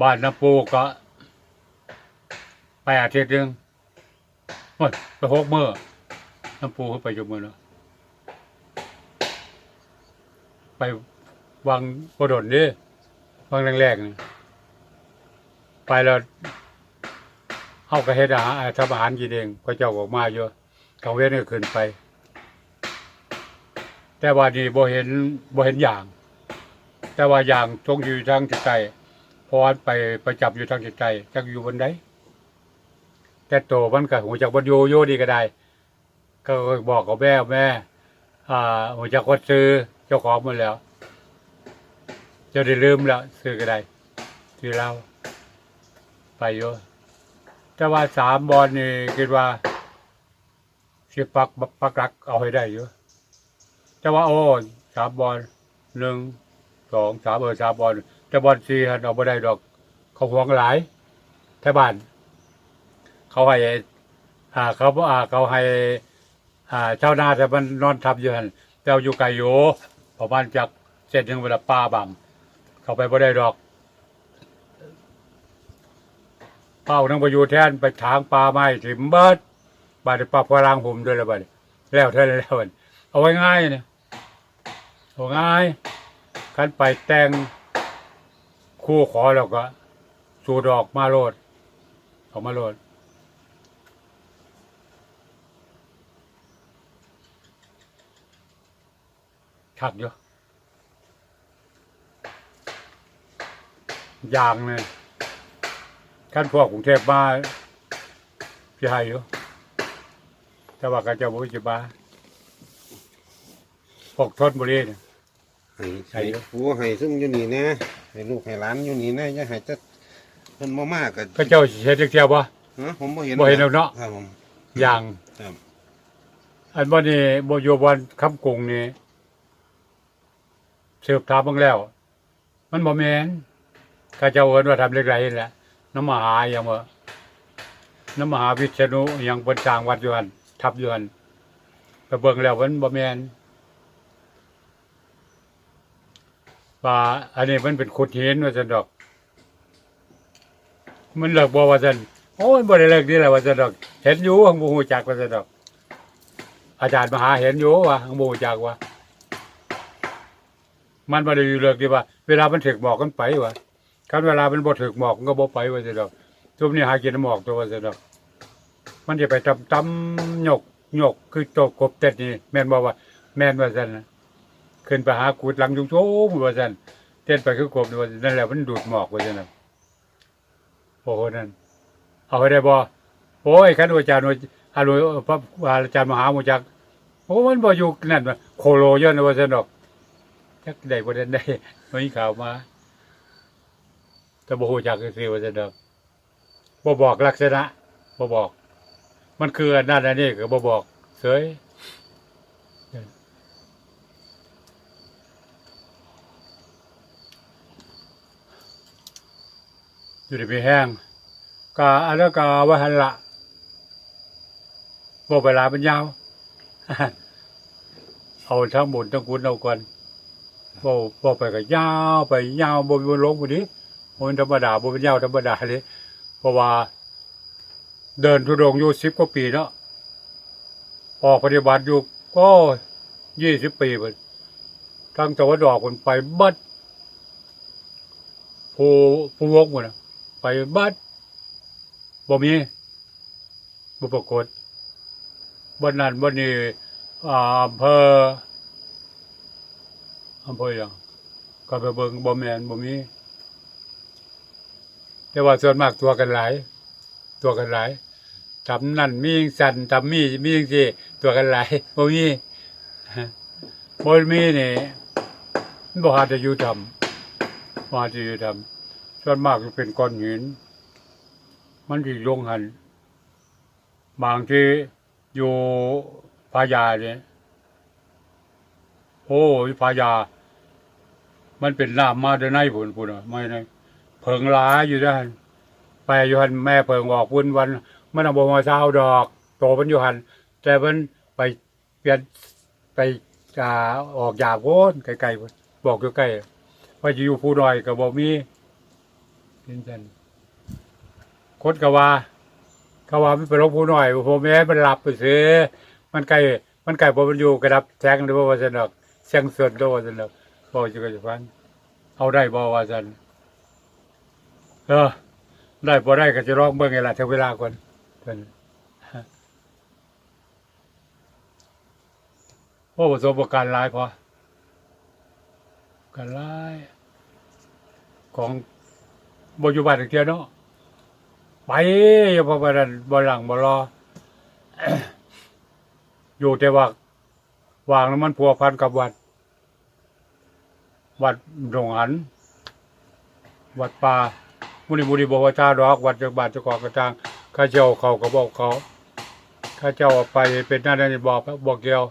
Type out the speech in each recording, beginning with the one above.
บ้านน้ำปูก็ไปอาทิตย์หนึ่งโอ้ยไปหกมื้อน้ำปูเขาไปอยู่มื้อเนาะไปวังกระโดดนี่วังแรกๆนี่ไปแล้วเฮาก็เฮ็ดอาหารทำอาหารกินเองพระเจ้าออกมาอยู่เขาเว้นก็ขึ้นไป แต่ว่านี่บ่เห็นบ่เห็นอย่าง แต่ว่าอย่างทรงอยู่ทางจิตใจเพ รไปประจับอยู่ทางจิตใจจักอยู่บนใดแต่โตมันก็หูจักบ่อยู่อยู่ดีก็ได้ ก็บอกกับแม่แม่อ่าหูจักคนซื้อเจ้าของหมันแล้วจ้าได้ลืมแล้วซื้อก็ได้ซื้อเราไปอยู่แต่ว่าสามบอลนี่คิดว่าสิปักปักรักเอาให้ได้อยู่แต่ว่าโอ้สามบอลหนึ่งสองสามเออสามบอล แต่บอลสี่หันเอาไม่ได้ดอก เขาหวงหลายแถวบ้าน เขาให้อ่าเขาอ่าเขาให้อ่าเจ้านาแต่มันนอนทับอยู่หันแต่เอาอยู่ไกลอยู่ประมาณจากเส้นถึงเวลาป้าบังเขาไปไม่ได้ดอกเป้านั่งไปอยู่แทนไปทางปลาไม้ถิ่มเบิดบาดปลาพลังผมด้วยละบัดแล้วเท่านั้นแล้วเอาไว้ง่ายเนี่ยเอาง่ายคันไปแต่ง คู่ขอแล้วก็ สูดออกมาโลดออกมาโลดชักอยู่อย่างเนี่ยขั้นพวกกรุงเทพมาพี่ให้อยู่แต่ว่าก็จะบุจิบาพวกทนบุรีเนี่ย ให้ใช่ให้ครับผัวให้ซุ่มอยู่นี่นะ ให้ลูกให้หลานอยู่นี่นะอย่าให้จะเพิ่นบ่มากก็ก็เจ้าเห็นเที่ยวบ่ ฮะผมบ่เห็นบ่เห็นแล้วเนาะ ครับผมอย่าง ครับอันบ่นี่บ่อยู่บอนคำกรุงนี่สืบถามเบิ่งแล้ว มันบ่แม่นเขาเจ้าเอิ้นว่าทำเล็กไรนี่แหละน้ำมหาอหยังบ่น้ำมหาวิษณุอหยังเพิ่นสร้างวัดอยู่หั่นทับอยู่หั่นไปเบิ่งแล้วมันบ่แม่น ว่าอันนี้มันเป็นขุดหินว่าซั่นดอก มันเลิกบ่ว่าซั่นโอ้ยบ่ได้เลิกนี่แหละว่าซั่นดอก เห็นอยู่หังบ่ฮู้จักว่าซั่นดอก อาจารย์มหาเห็นอยู่ว่าหังบ่ฮู้จักว่า มันบ่ได้อยู่เลิกที่ว่า เวลามันถึกหมอกกันไปว่าคันเวลามันบ่ถึกหมอกมันก็บ่ไปว่าซั่นดอกทุกนี้หากินหมอกตัวว่าซั่นดอก มันจะไปตำตำหยกหยกคือโตกบเต็ดนี่แม่นบ่ว่า แม่นว่าซั่นนะ ขึ้นไปหากูดหลังยุงโชมว่าซั่นเต้นไปคือกบนี่ว่าซั่นนั่นแหละมันดูดหมอกว่าซั่นน่ะโอ้โหนั่นเอาให้ได้บ่โอ้ยคันอาจารย์อาจารย์พระอาจารย์มหามุจักโอ้มันบ่อยู่นั่นว่าโคโลย้อนว่าซั่นดอกจักได้บ่ได้ได้มีข่าวมาแต่บ่ฮู้จักคือว่าซั่นดอกบ่บอกลักษณะบ่บอก มันคืออันนั่นอันนี้ก็บ่บอกเฉย อยู่ในพี่แห้งก็อันนั้นกาว่าหันละบ่เวลามันยาว เอาทั้งบุญทั้งคุณเอาก่อนบ่บ่ไปก็ยาวไปยาวบ่บ่ลงบ่นี้บนธรรมดาบ่เป็นยาวธรรมดาเลยเพราะว่า เดินทุดงอยู่สิบกว่าปีแล้วออกปฏิบัติอยู่ก็ยี่สิบปีไปทางตะวันออกคนไปบัดผู้ผู้วกหมดนะ ไปบัดบ่มีบ่ปรากฏบันนั้นบันนี้อำเภออำเภอหยังก็ไปเบิ่งบ่แมนบ่มีแต่ว่าส่วนมากตัวกันหลาย ตัวกันหลายทำนั่นมีจังสันทำมีมีจังสิตัวกันหลายบ่มีบ่มีนี่บ่หาจะอยู่ทำบ่หาจะอยู่ทำ ส่วนมากจะเป็นก้อนหิน มันสิลงหัน บางที่อยู่พายาเนี่ยโอ้ยพายา มันเป็นน้ำมาเดินในพุ่นพุ่นอะไม่ในเพิงลายอยู่ด้านไปอยู่หันแม่เพิงออกวุ่นวัน มันเอาบมาเช้าดอก โตมันอยู่หัน แต่มันไปเปลี่ยนไปอ่าออกยาโพ้นไกลๆบอกอยู่ใกล้ว่าจะอยู่ผู้น้อยก็บ่มี เป็นจันคนกว่าเขาว่ามันไปลบผู้น้อยผมแม่มันหลับไปซื้อมันไกลมันไกลบ่มันอยู่กระดับแทงหรือว่าสนอกเสียงส่วนโดว่าสนอกบอกจะก็จะฟังเอาได้บ่ว่าซั่นเออ ได้บ่ได้ก็จะร้องเบิ่งไงล่ะถึงเวลาก่อนเพิ่นโอ้ประสบการณ์หลายพอการหลายของ บอยู่บ้านอีกเทียวเนาะไปอย่าพอไปนั่นบ่หลังบ่รอ อยู่แต่ว่าวางแล้วมันพัวพันกับวัด วัดหลงหัน วัดป่ามุนีบุรีบอกว่าชาดอกวัดจากบาทจ้าของกระจางข้าเจ้าเขาก็บอกเขาข้าเจ้าไปเป็นหน้าได้บอกบอกเกี่ยว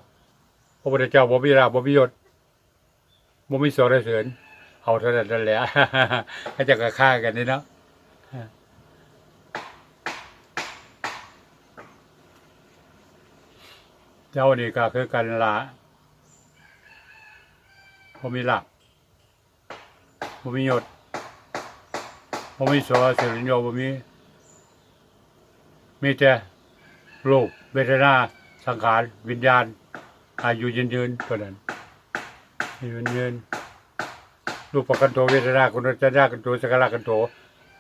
พระพุทธเจ้าบ่มีราบบ่มียศบ่มีสรเสริญ เอาเท่านั้นแหละให้จะกระฆ่ากันนี่เนาะเจ้านี่ก็คือกันละผมมีหลักผมมียศผมมีสอเสริโยผมมี มีแต่รูปเวทนาสังขาร วิญญาณ อายุยืนยืนเท่านั้นอายุยืนยืน รูปกันโตเวทนาคุณจะยากันโตสกการะกันโต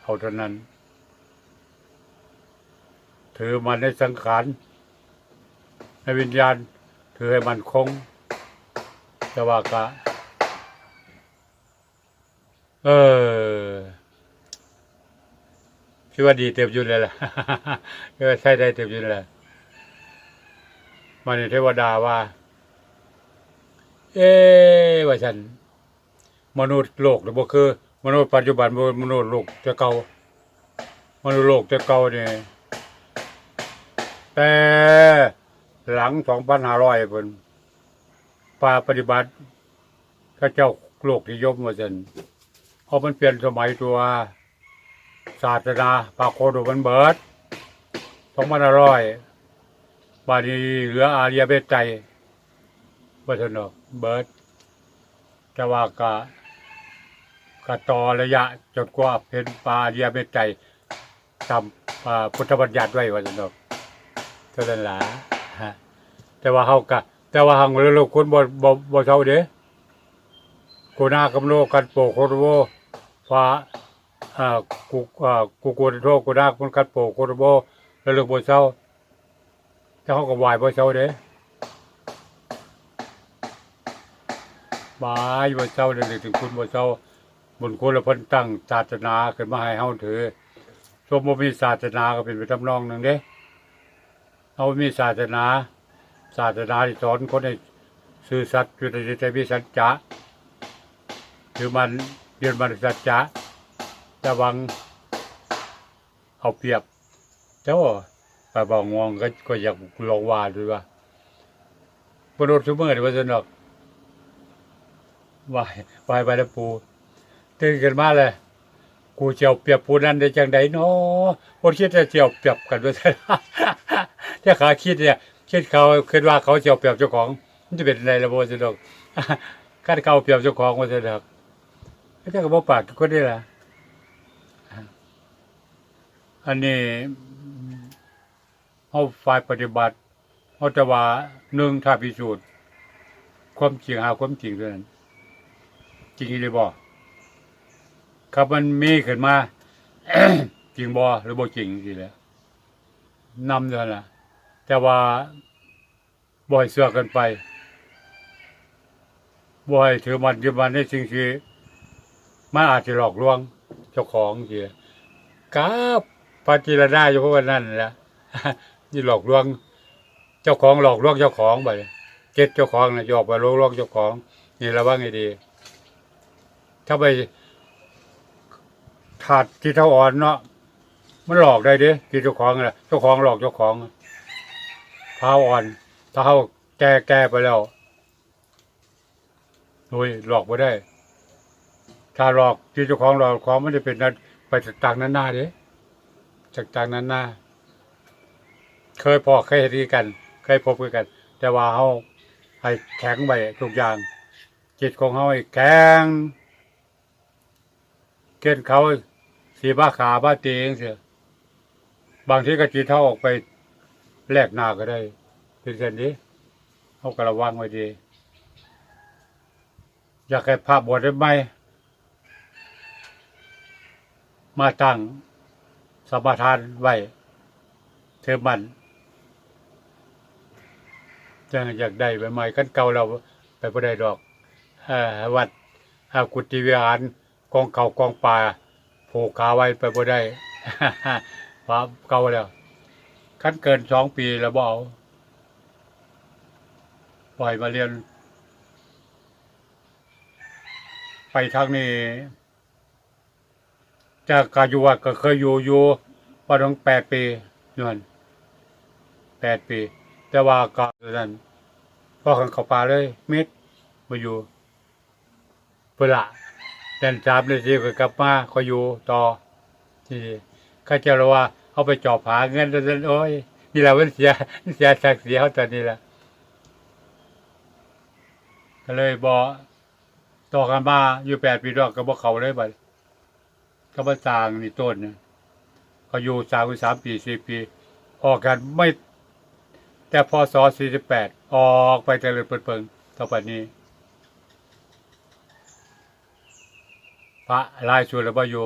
เอาเท่านั้น ถือมันในสังขารในวิญญาณ ถือให้มันคงแต่ว่ากะเออคิดว่าดีเต็มยู่นเลยล่ะคิดว่าใช่ได้เต็มยู่นเลยมันเทวดาว่า เอ๊ว่าฉัน มนุษย์โลกหรือบ่คือ มนุษย์ปัจจุบันบ่มนุษย์โลกแต่เก่ามนุษย์โลกแต่เก่านี่แต่หลัง2,500เพิ่นป่าปฏิบัติก็เจ้าโลกนิยมว่าซั่นเพราะมันเปลี่ยนสมัยตัวศาสนาปาโคโดมันเบิด2,500บาดีเหลืออาเรียเบตใจว่าซั่นเนาะเบิดแต่ว่าก็ ก็ต่อระยะจนกว่าเป็นปลาเรียเม็ดใจตามอ่าพุทธบัญญัติไว้ว่าจังดอกเท่านั้นล่ะฮะแต่ว่าเฮาก็แต่ว่าหังเร็วๆคนบ่บ่บ่เซาเด้กูนากำโลกันโปโคโรโวฟ้าอ่ากูอ่ากูกูโทกูนาคนกันโปโคโรโวแล้วเรื่องบ่เซาแต่เฮาก็ไหวบ่เซาเด้บายบ่เจ้าเรื่องถึงคุณบ่เจ้า บุญคุณและเพิ่นตั้งศาสนาขึ้นมาให้เฮาถือสมบ่มีศาสนาก็เป็นไปทำนองหนึงเด้เฮามีศาสนาศาสนาที่สอนคนให้ซื่อสัตย์อยู่ในใจมีสัจจะคือมันเรียนมันสัจจะจะวังเอาเปรียบ เจ้าไปบอกงวงก็ก็อยากลองว่าดูว่าบ่โดนซุมื้อนี่ว่าซั่นอกวายวายไปแล้วปู ตื่นกันมาเลย กูเจียวเปียบปูนั่นได้จังใดเนาะคนคิดจะเจียวเปียบกันด้วยถ้าขาคิดเนี่ยคิดเขาคิดว่าเขาเจียวเปียบเจ้าของ มันจะเป็นอะไรละโบสิดอกการเขาเปียบเจ้าของมันจะดอกไม่ใช่กับบ่ปากกคนได้ละอันนี้เขาฝ่ายปฏิบัติเขาจะว่าหนึ่งถ้าพิสูจน์ความจริงหาความจริงเท่านั้นจริงหรือบ่ ครับมันมีขึ้นมา จริงบ่หรือบ่จริงสิแหล้วนำเท่านะแต่ว่าบ่ให้เสือกกันไปบ่ให้ถือมันยึดมันในสิ่งที่มันอาจจะหลอกลวงเจ้าของสิครับปาจิรดาอยู่เพราะว่านั่นแหละนี่หลอกลวง เจ้าของหลอกลวงเจ้าของไปเจ็ดเจ้าของนะหยอกไปหลอกลวงเจ้าของ นี่ระวังให้ดี ถ้าไป ถาดที่เท่าอ่อนเนาะมันหลอกได้เด้ที่เจ้าของน่ะเจ้าของหลอกเจ้าของเท้าอ่อน ถ้าเขาแก่แก่ไปแล้วโอ้ยหลอกไม่ได้ ถ้าหลอกที่เจ้าของหลอกของมันจะเป็นนั้นไปจากต่างนั้นหน้าเด้จากต่างนั้นหน้า เคยพอเคยเห็นกัน เคยพบกัน แต่ว่าเขาให้แข็งไปทุกอย่าง จิตของเขาให้แข็งเกณฑ์เขา สีบ้าขาบ้าเตียงเสียบางทีก็จีเท่าออกไปแลกหน้าก็ได้เป็นเช่นนี้เขากระวังไว้ดี อยากให้ภาพบวชได้ไหมมาตั้งสมทานไว้เธอมันจังอยากได้ใบไม้กันเก่าเราไปบ่ได้ดอกอ่อวัดอากุฏิวิหารกองเขากองป่า ผูกขาไว้ไปบ่ได้เพราะเก่าแล้วคันเกินสองปีแล้วบ่เอาปล่อยมาเรียน ไปทางนี้จากกาอยู่วัดก็เคยอยู่อยู่ประมาณแปดปีนวนแปดปี แต่ว่าก็นั้นพ่อขังเขาป่าเลยเม็ดมาอยู่เพื่อละ เดินสามเดือนสี่ก็กลับมาก็อยู่ต่อที่ข้าใจแล้วว่าเอาไปจอบหาเงินแล้วโอ้ยนี่แหละมันเสียเสียศักดิ์ศรีเขาตอนนี้แหละก็เลยบอกต่อกันมาอยู่แปดปีดอกก็บอกเขาเลยบัดก็มาสร้างนี่ต้นเนี่ยเขาอยู่สามสามปีสี่ปี ออกกันไม่ แต่พศสี่สิบแปดออกไปเจริญเปิดเปิงต่อไปนี้ พระลายสุรบอยู่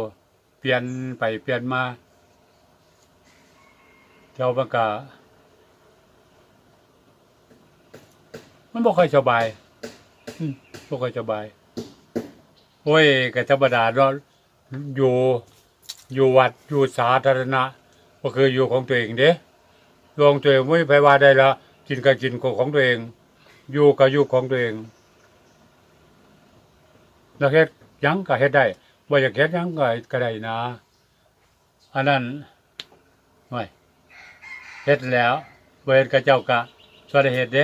เปลี่ยนไปเปลี่ยนมา เจ้าบังกามันบ่ค่อยสบายอืมบ่ค่อยสบาย โอ้ยก็ธรรมดาเนาะอยู่ อยู่วัดอยู่สาธารณะ ก็คืออยู่ของตัวเองเด้ดวงตัวเองไม่ไปว่าได้ละกินก็กินของตัวเอง อยู่ก็อยู่ของตัวเองแล้วเฮ็ด ยังก็เฮ็ดได้บ่อยากเฮ็ดยังก็ก็ได้นะ อันนั้นไม่เฮ็ดแล้วบ่เฮ็ดก็เจ้าก็สวได้เฮ็ดเด้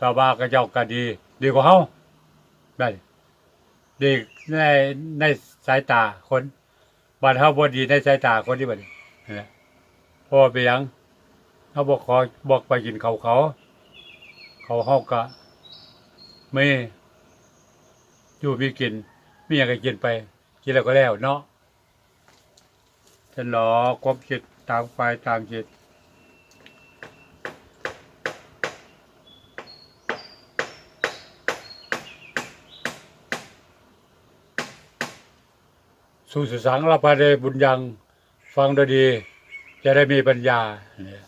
ต่อมาก็เจ้าก็ดี ดีกว่าเฮาได้ดีในในสายตาคนบัดเฮาบ่ดีในสายตาคนที่บัดนี้นั่แหละเพราะว่าไปยังเขาบอกขอบอกไปกินเขาเขา เขาเฮาก็ ไม่อยู่มีกินมีหยังก็กินไป กินแล้วก็แล้วเนาะฉันรอความคิดตามไปตามจิตสู่สุสังละพาเดบุญยังฟังดยดี จะได้มีปัญญาเนี่ย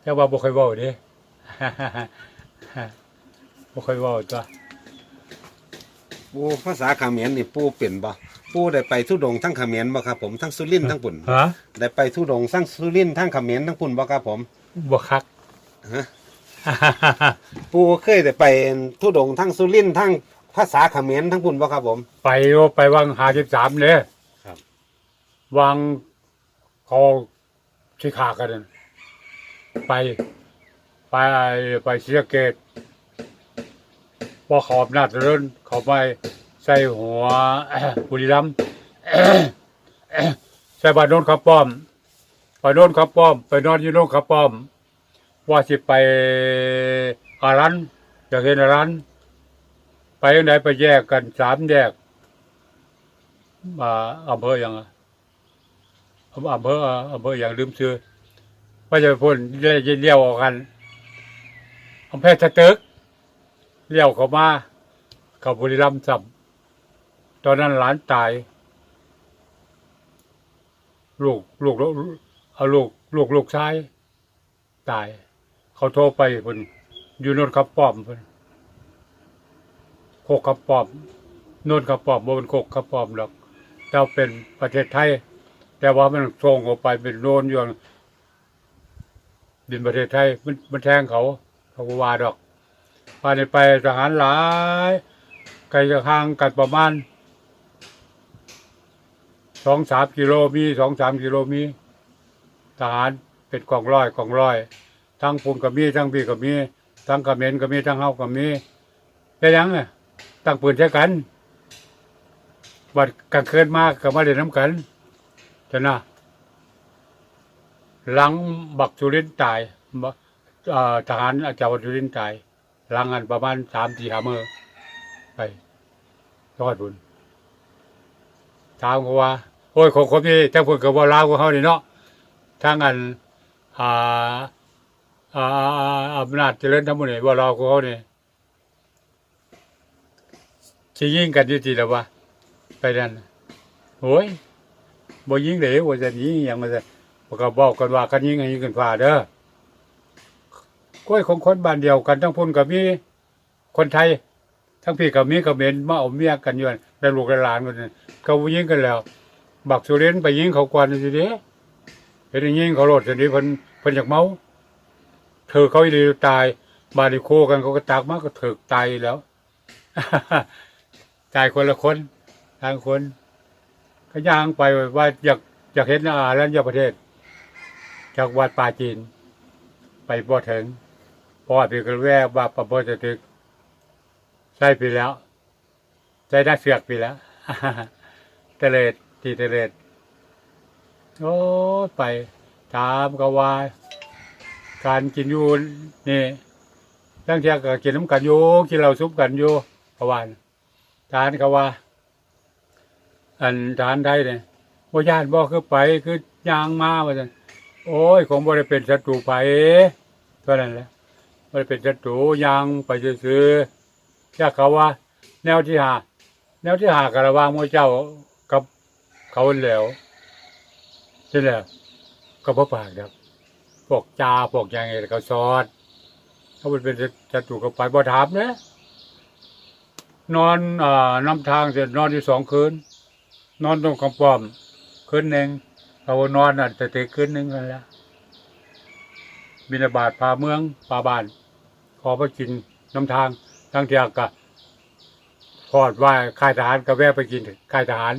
แต่ว่าบ่เคยเว้าด้ บ่เคยเว้าตัวปูภาษาเขมรนี่ปูเป็นบ่ปูได้ไปทุดงค์ทั้งเขมรบ่ครับผมทั้งสุรินทร์ทั้งปุ่นฮะได้ไปทุดงค์ทั้งสุรินทร์ทั้งเขมรทั้งปุ่นบ่ครับผมบ่คักฮะปูเคยได้ไปทุดงค์ทั้งสุรินทร์ทั้งภาษาเขมรทั้งปุ่นบ่ครับผม ไปโอไปวังหาสิบสามเลยครับวังเขาที่ขากันนั่นไป ไปไปเสียเกตพอขอบหน้าตะเรินเขาไปใส่หัวบุรีรัมใส่บานโนนขับป้อมไปโนนขับป้อม ไปนอนอยู่โนนขับป้อม ว่าสิไปอารันอยากเห็นอารันไปยังไหนไปแยกกันสามแยกมาอำเภออย่างอำเภออำเภออย่างลืมชื่อว่าจะไปพ่นเลี้ยวเลี้ยวออกกัน อำเภอสตึกเลี้ยวเข้ามาเขาบุรีรัมย์ซ้ำตอนนั้นหลานตาย ลูกลูกเอาลูกลูกลูกชายตาย เขาโทรไปเพิ่นอยู่โนนขับป้อมเพิ่นโคกขับปอมโน่นขับปอมบ่เป็นโคกขับปอมหรอกแต่เป็นประเทศไทย แต่ว่ามันส่งออกไปเป็นโน่นอยู่ดินประเทศไทยมันมันแทงเขา เขาก็ว่าดอกไปในไปทหารหลายไกลจากห่างกันประมาณสองสามกิโลมีสองสามกิโลมีทหารเป็นกองร้อยกองร้อย ทั้งปุ่นก็มีทั้งพี่ก็มีทั้งกระเมรก็มีทั้งเฮาก็มีแต่ยังไงตั้งปืนใช้กันบัดกลางคืนมากก็มาเล่นน้ำกันจะนะหลังบักสุรินทร์ตายบเอ่อทหารอาจารย์สุรินทร์ตายหลังกันประมาณสามสี่หามือไปยอดบุญถามเขาว่า โอ้ยของคนนี้ทั้งคนกับว่าลาวของเขานี่เนาะทั้งอันอ่าอ่าอาอำนาจเจริญทั้งหมดนี่ว่าลาวของเขานี่ชิยิงกันอยู่ที่ละวะไปนั่นโอ้ยบ่ยิงเลยว่าจะยิงอย่างมาจะบอกกันว่ากันยิงให้ยิงกันฝ่าเด้อ ก้อยของคนบ้านเดียวกันทั้งพุ่นกับมีคนไทย ทั้งพี่กับมีกับเมนมาเอาเมียกันอยู่นั่นแล้วลูกและหลานกันเขายิงกันแล้ว บักสุเรนไปยิงเขากวนสิเด้เห็นยิงเขาโลดสิเด้เพิ่นเพิ่นอยากเมาเธอเขาอีหลีตายบาดิโคกันเขาก็ตากมาก็ถึกตายแล้วตายคนละคนทางคนก็ย่างไปว่าอยากอยากเห็นอารัญญประเทศ จากวัดป่าจีน ไปบ่ถึง พราะว่าพี่ก็แวกว่าประบ่จะถึกใช่ไปแล้ว ใจได้เสือกไปแล้วเตเลดทีเตเลดโอ้ไป ถามก็ว่า การกินอยู่นี่ตั้งแต่ก็กินน้ำกันอยู่กินเหล้าซุปกันอยู่เพราะว่าทานก็ว่า อันทานไทยเนี่ยบ่าญาติบ่คือไปคือยางมาว่าซั่นโอ้ยคงบ่ได้เป็นศัตรูไผเท่านั้นแหละ ได้เป็นศัตรูย่างไปซื่อๆถ้าเขาว่า แนวที่หาแนวที่หากระวางมู่เจ้ากับเขาแล้วใช่แล้วก็พบปากครับพวกจาพวกยังไงเขาสอดเขาเป็นศัตรูกับไปบ่ถามเด้นอนอ่านำทางเสร็จนอนอยู่สองคืน นอนตรงกำป้อมคืนหนึ่งเขานอนอะแต่เตคืนหนึ่งกันแล้วบินาบาตพาเมืองพาบ้าน ขอไปกินน้ำทางทั้งเทียกะพอดว่าค่ายทหารก็แวะไปกินค่ายทหาร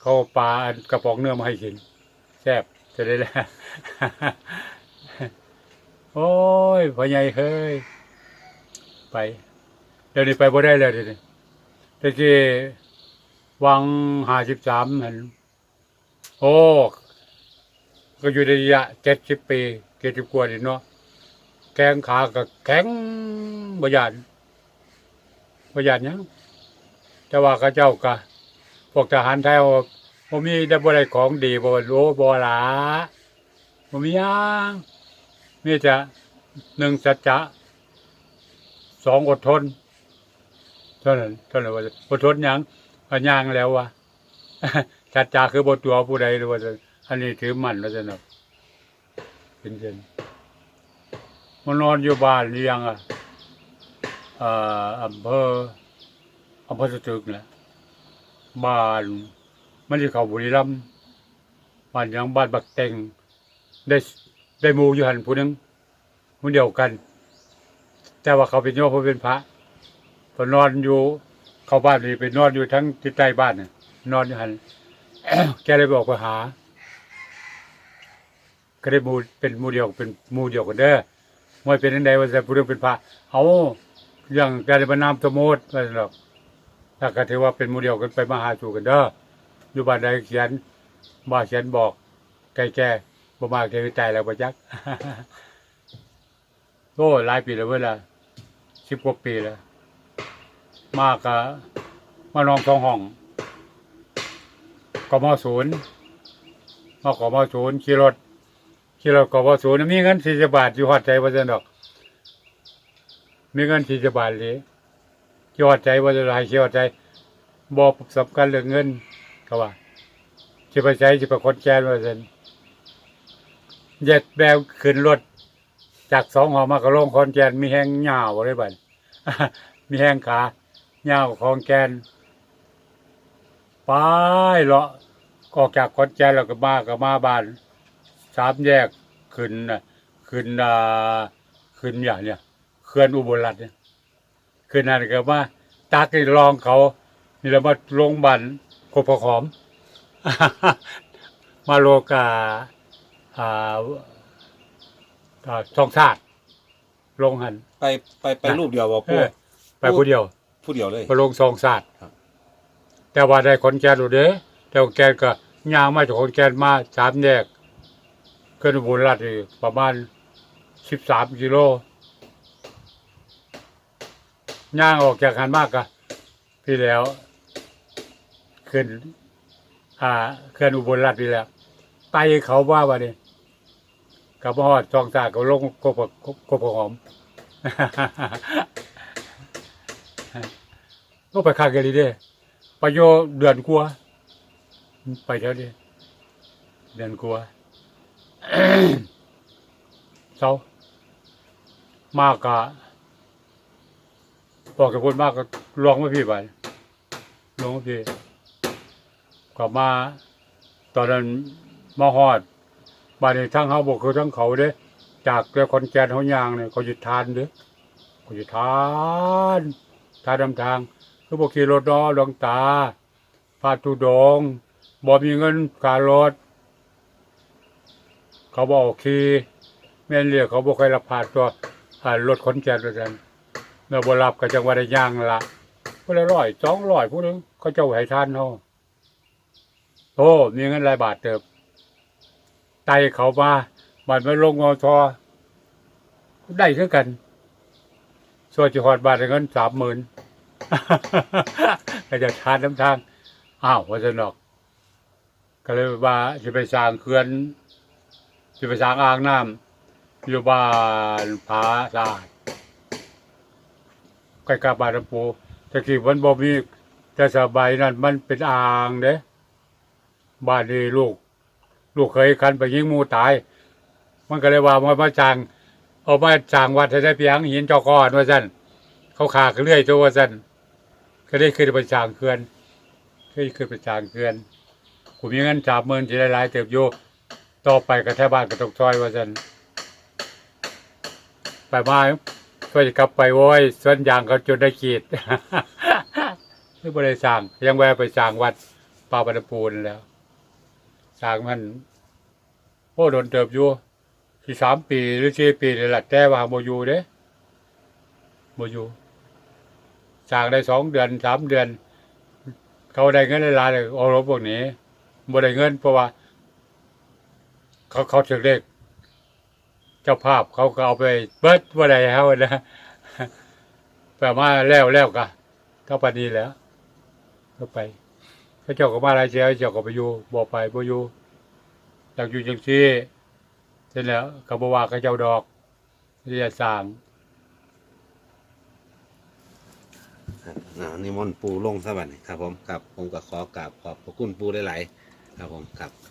เขาปลากระป๋องเนื้อมาให้กินแซ่บจะได้แล้วโอ้ยพ่อใหญ่เฮ้ยไป เดี๋ยวนี้ไปบ่ได้แล้วเดี๋ยวนี้ต่กี้วังห้าสิบสามเห็นโอ้ก็อยู่ในระยะเจ็ดสิบปีเจ็ดสิบกว่านี่เนาะ ข้งขาก็แข็งบยานบยานหยังแต่ว่าเข้าเจ้าก็พวกทหารไทยว่าบ่มีได้บ่ได้ของดีบ่โลบ่หลาบ่มียังมีแต่หนึ่งสัจจะสองอดทนเท่านั้นเท่านั้นว่าอดทนยังก็ย่างแล้วว่าสัจจะคือบ่ตัวผู้ใดหรือว่าจะอันนี้ถือมั่นว่าจะเนาะเป็นเช่น มันนอนอยู่บ้านเลี้ยงอะอ่ออำเภออำเภอสตึกนะบ้านมันจะเขาบุรีรัมย์บ้านยังบ้านบักเต็งได้ได้มูอยู่หันผู้นึงมู่เดียวกัน แต่ว่าเขาเป็นโยมเขาเป็นพระพอนอนอยู่ เขาบ้านนี่ไปนอนอยู่ทั้งที่ใต้บ้านน่ะนอนอยู่หันแกเลยบอกไปหาก็ได้มูเป็นมูเดียวเป็นมูเดียวกันเด้อ วยเป็นยังไงว่าจะผู้เรื่องเป็นพระเอาเรื่องการบรรนามสมมติว่าหรอกถ้าก็ถือว่าเป็นหมูเดียวกันไปมาหาสู่กันเด้ออยู่บ้านใดเขียนบ่าเขียนบอกไก่แก่บ่มาแกตายแล้วบ่จักโอ้หลายปีแล้วเวล่ะสิบกว่าปีแล้วมากะมานองสองห้องกมศูนย์มากมศูนย์ขี่รถ ขี่รถกมศูนย์มีเงินสี่สิบบาทอยู่หอดใจว่าจะดอก มีเงินสี่สิบบาทเลยขี่หอดใจว่าจะให้ขี่หอดใจบอกสำคัญเรื่องเงินก็ว่าจะไปใช้จะไปคนแก่ว่าจะเย็ดแบวขึ้นรถจากสองหอมากระโลงคอนแกนมีแห้งเหงาบ่ได้บัดมีแห้งขาเหงาของแกนไปเลาะออกจากคอนแกนแล้วก็มาก็มาบ้าน สามแยกขึ้นน่ะขึ้นอ่าขึ้นอย่างเนี่ยเขื่อนอุบลรัตน์เนี่ยขึ้นนั่นก็มาตักให้ลองเขานี่แล้วมาลงบันโคพขอม มาโลกาอ่าอ่าช่องชาติลงหันไปไปไปรูปเดียวบ่เอปู่อไปผู้เดียวผู้เดียวเลยไปลงช่องชาติครับแต่ว่าได้ขอนแก่นอยู่เด้แต่ขอนแก่นก็ย่างมาจากขอนแก่นมาสามแยก ขึ้นอุบุญรัตน์อีกประมาณสิบสามกิโลย่างออกจากหันมากกะพี่แล้วขึ้นอ่าเคลื่อนอุบลรัฐนี่แหละไตเขาว่าว่านี่กับฮอจองตาก็ลงกบกบกบหอมก็ไปคากันดีเด้ไปโยเดือนกลัว ไปเท่านี้เดือนกลัว เศร้ามากกะบอกกับคนมากก็ลองม่พี่ไปลองม่พี่กลับมา ตอนนั้นมาฮอดบ้านนี้ทั้งเฮาบอกคือทั้งเขาเด้จากเรือคอนแกนเขายางเนี่ยเขาหยุดทานเด้เขาหยุดทานทานนำทางคือบอกขี่รถเนอหลวงตาพาตุดงบ่มีเงินการรถ เขาบอกขี่แม่นเรียกเขาบอกใครรับผ่านตัวอ่ารถขนแก่นด้วยกันเมื่อบรับก็จังว่าได้ย่างละผู้ละร้อยสองร้อยผู้นึงเขาเจ้าให้ทานเฮาโอ้มีเงินหลายบาทเติบไตเขามาบัดมาลงงอทอได้คือกันส่วนจิฮอดบาทได้เงินสามหมื่นก็จะทานน้ำทางอ้าวว่าสนอก ก็เลยว่าจะไปสร้างเขื่อน จะไปสร้างอ่างน้ำอยู่บ้านผาสาดใกล้กับบ้านลำปูแต่กี้มันบ่มีแต่สบายนั่นมันเป็นอ่างเด้บ้านนี้ลูก ลูกเคยคันไปยิงมูตาย มันก็เลยว่ามามาจางเอามาจางวัดให้ได้เพียงหินจอกอนว่าซั่นเขาขาเรื่อยตัวว่าซั่นก็ได้ขึ้นไปจางเขื่อนเคยขึ้นไปจางเขื่อนกูมีเงินสามหมื่นที่หลายๆเติบโย ต่อไปก็แท้บ้านก็ต้องซอยว่าซั่นไปมาก็จะกลับไปโว้ยส่วนยางเขาจนได้ขีดไม่บริสั่งยังแวะไปสั่งวัดป่าบรรปูนแล้วสั่งมันโอ้โดนเติบอยู่ที่สามปีหรือสี่ปีนี่แหละแต่ว่าโมยูเด้โมยูสั่งได้สองเดือนสามเดือน เขาได้เงินหลาเลยเอารถพวกนี้บ่ได้เงินเพราะว่า เขาเขาถึงเลขเจ้าภาพเขาก็เอาไปเบิดบ่ได้เฮานะแต่มาแล้วแล้วกะเท่าปานนี้แล้วก็ไปเขาเจ้าก็มาอะไรเจ้าเจ้าก็ไปอยู่บ่ไปบ่อยู่อยากอยู่จังซี่เสร็จแล้วก็บ่ว่าเขาเจ้าดอกที่จะสร้างครับอ่านิมนต์ปูลงสวัสดีครับผมครับผมก็ขอกราบขอบพระคุณปูหลายๆครับผมครับ